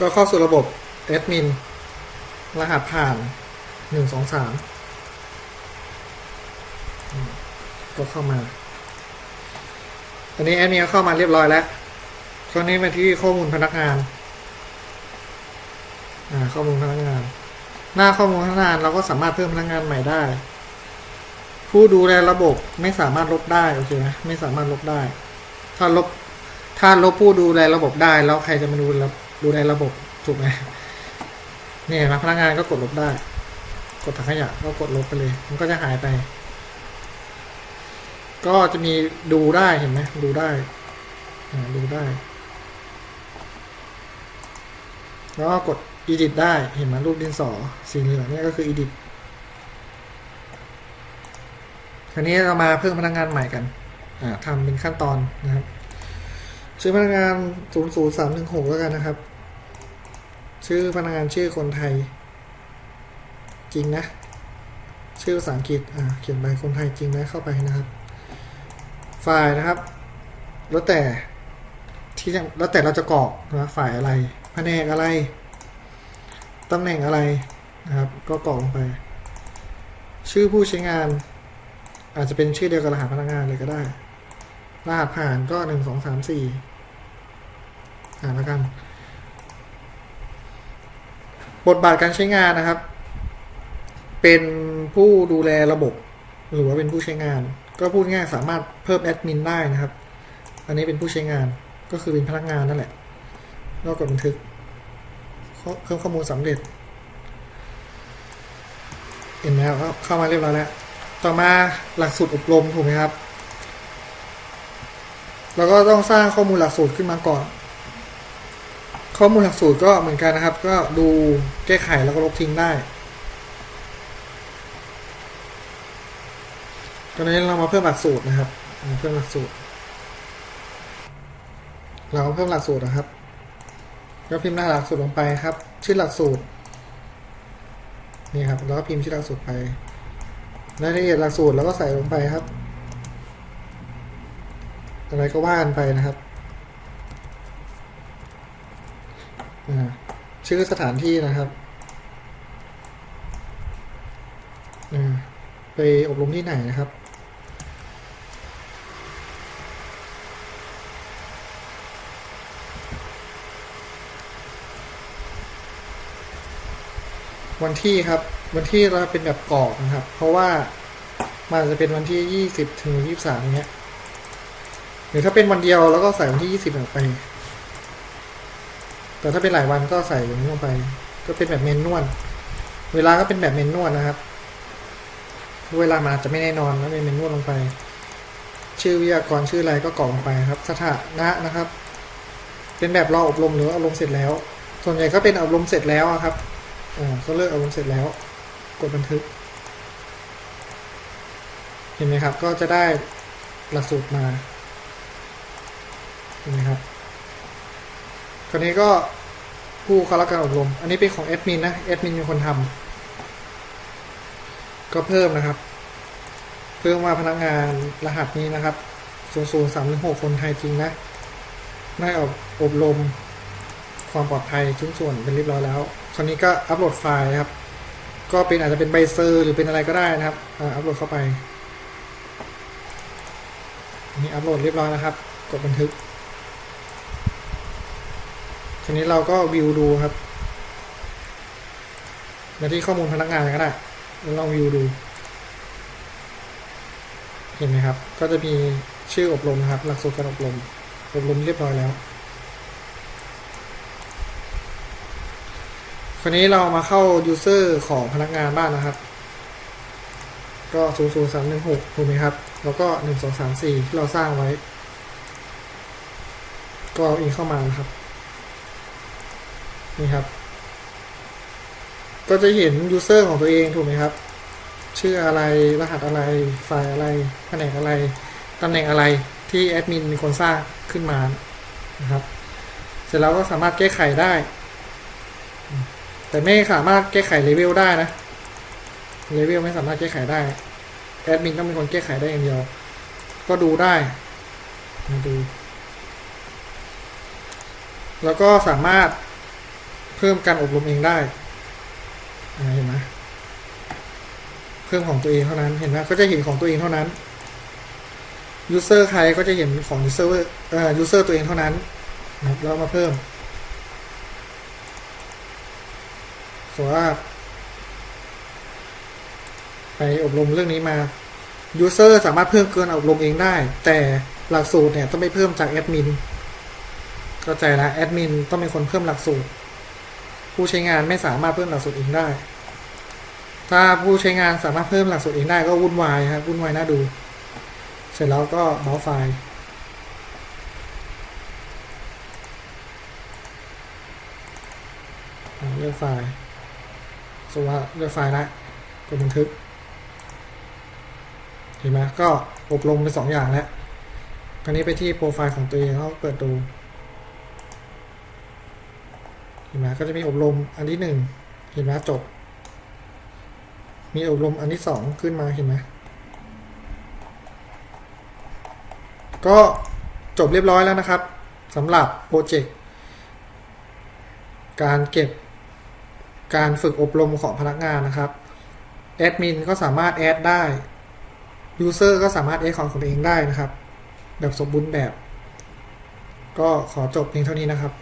ก็เข้าสู่ระบบแอดมินรหัสผ่านหนึ่งสองสามก็เข้ามา อันนี้แอดมินก็เข้ามาเรียบร้อยแล้ว คราวนี้มาที่ข้อมูลพนักงาน อ่า ข้อมูลพนักงาน หน้าข้อมูลพนักงานเราก็สามารถเพิ่มพนักงานใหม่ได้ ผู้ดูแลระบบไม่สามารถลบได้โอเคไหมไม่สามารถลบได้ ถ้าลบ ถ้าลบผู้ดูแลระบบได้แล้วใครจะมาดูแล ดูแลระบบถูกไหมเนี่ยนะพนักงานก็กดลบได้ กดถังขยะก็กดลบไปเลย มันก็จะหายไป ก็จะมีดูได้เห็นไหมดูได้ดูได้ แล้วก็กด edit ได้เห็นไหมรูปดินสอสีเหลืองนี่ก็คือ edit คราวนี้เรามาเพิ่มพนักงานใหม่กันทำเป็นขั้นตอนนะครับชื่อพนักงาน 00316 แล้วกันนะครับ ชื่อพนักงานชื่อคนไทย จริงนะ ชื่อภาษาอังกฤษอ่าเขียนไปคนไทยจริงนะเข้าไปนะครับ ไฟล์นะครับ แล้วแต่ที่แล้วแต่เราจะกรอกนะฝ่ายอะไรแผนกอะไรตำแหน่งอะไรนะครับ ก็กรอกลงไป ชื่อผู้ใช้งาน อาจจะเป็นชื่อเดียวกับรหัสพนักงานเลยก็ได้รหัสผ่านก็หนึ่งสองสามสี่อ่านแล้วกัน บทบาทการใช้งานนะครับ เป็นผู้ดูแลระบบ หรือว่าเป็นผู้ใช้งาน ก็พูดง่ายสามารถเพิ่มแอดมินได้นะครับ อันนี้เป็นผู้ใช้งานก็คือเป็นพนักงานนั่นแหละแล้วกดบันทึกข้อเพิ่มข้อมูลสำเร็จเห็นไหมครับเข้ามาเรียบร้อยแล้ว ต่อมาหลักสูตรอบรมถูกไหมครับเราก็ต้องสร้างข้อมูลหลักสูตรขึ้นมาก่อน ข้อมูลหลักสูตรก็เหมือนกันนะครับ ก็ดูแก้ไขแล้วก็ลบทิ้งได้ตอนนี้เรามาเพิ่มหลักสูตรนะครับเพิ่มหลักสูตร เราเพิ่มหลักสูตรนะครับก็พิมพ์หน้าหลักสูตรลงไปครับ ชื่อหลักสูตรนี่ครับแล้วก็พิมพ์ชื่อหลักสูตรไปรายละเอียดหลักสูตรแล้วก็ใส่ลงไปครับ อะไรก็ว่ากันไปนะครับอ่า ชื่อสถานที่นะครับไปอบรมที่ไหนนะครับ วันที่ครับวันที่เราเป็นแบบกรอกนะครับ เพราะว่ามันจะเป็นวันที่ยี่สิบถึงยี่สามเงี้ยหรือถ้าเป็นวันเดียวแล้วก็ใส่วันที่ยี่สิบออกไป แต่ถ้าเป็นหลายวันก็ใส่อย่างนี้ลงไป ก็เป็นแบบเมนนวลเวลาก็เป็นแบบเมนนวลนะครับ เวลามันอาจจะไม่แน่นอนแล้วเป็นเมนนวลลงไป ชื่อวิทยากรชื่ออะไรก็กรอกลงไปครับสถานะนะครับ เป็นแบบรออบรมหรืออบรมเสร็จแล้ว ส่วนใหญ่ก็เป็นอบรมเสร็จแล้วครับอ่าก็เลิกอบรมเสร็จแล้ว กดบันทึก เห็นไหมครับ ก็จะได้หลักสูตรมาเห็นไหมครับ คราวนี้ก็ผู้เข้ารับการอบรม อันนี้เป็นของแอดมินนะแอดมินเป็นคนทำก็เพิ่มนะครับ เพิ่มว่าพนักงานรหัสนี้นะครับ0 0 3 1 6คนไทยจริงนะได้อบอบรมความปลอดภัยชิ้นส่วนเป็นเรียบร้อยแล้ว คราวนี้ก็อัปโหลดไฟล์ครับ ก็เป็นอาจจะเป็นใบเซอร์หรือเป็นอะไรก็ได้นะครับอัปโหลดเข้าไปอันนี้อัปโหลดเรียบร้อยนะครับ กดบันทึก ทีนี้เราก็วิวดูครับมาที่ข้อมูลพนักงานก็ได้แล้วลองวิวดู เห็นไหมครับ ก็จะมีชื่ออบรมนะครับ หลักสูตรการอบรม อบรมเรียบร้อยแล้วคราวนี้เรามาเข้า user ของพนักงานบ้างนะครับ ก็0 0 3 1 6ถูกไหมครับ แล้วก็ 1 2 3 4 ที่เราสร้างไว้ ก็เอาอีเข้ามานะครับ นี่ครับ ก็จะเห็น user ของตัวเองถูกไหมครับ ชื่ออะไรรหัสอะไรไฟล์อะไรแผนกอะไรตำแหน่งอะไรที่แอดมินเป็นคนสร้างขึ้นมานะครับ เสร็จแล้วก็สามารถแก้ไขได้ แต่ไม่สามารถแก้ไขเลเวลได้นะเลเวลไม่สามารถแก้ไขได้แอดมินต้องเป็นคนแก้ไขได้อย่างเดียว ก็ดูได้มาดู แล้วก็สามารถ เพิ่มการอบรมเองได้เห็นไหมเพิ่มของตัวเองเท่านั้นเห็นไหมก็จะเห็นของตัวเองเท่านั้นยูเซอร์ใครก็จะเห็นของยูเซอร์เอ่อยูเซอร์ตัวเองเท่านั้นนะครับแล้วมาเพิ่มสมมติว่าไปอบรมเรื่องนี้มายูเซอร์สามารถเพิ่มเกินอบรมเองได้ แต่หลักสูตรเนี่ยต้องไปเพิ่มจากแอดมินเข้าใจละแอดมินต้องเป็นคนเพิ่มหลักสูตร ผู้ใช้งานไม่สามารถเพิ่มหลักสูตรเองได้ ถ้าผู้ใช้งานสามารถเพิ่มหลักสูตรเองได้ก็วุ่นวายครับวุ่นวายน่าดู เสร็จแล้วก็เบราว์ไฟล์เลือกไฟล์สว่าเลือกไฟล์ละกดบันทึก เห็นไหมก็อบรมไปสองอย่างแล้วคราวนี้ไปที่โปรไฟล์ของตัวเองแล้วเปิดดู ห็นไหมก็จะมีอบรมอันที่หนึ่งเห็นไหมจบ มีอบรมอันที่สองขึ้นมาเห็นไหมก็จบเรียบร้อยแล้วนะครับสำหรับโปรเจกต์การเก็บการฝึกอบรมของพนักงานนะครับแอดมินก็สามารถแอดได้ยูเซอร์ก็สามารถแอดของตัวเองได้นะครับ แบบสมบูรณ์แบบ ก็ขอจบเพียงเท่านี้นะครับ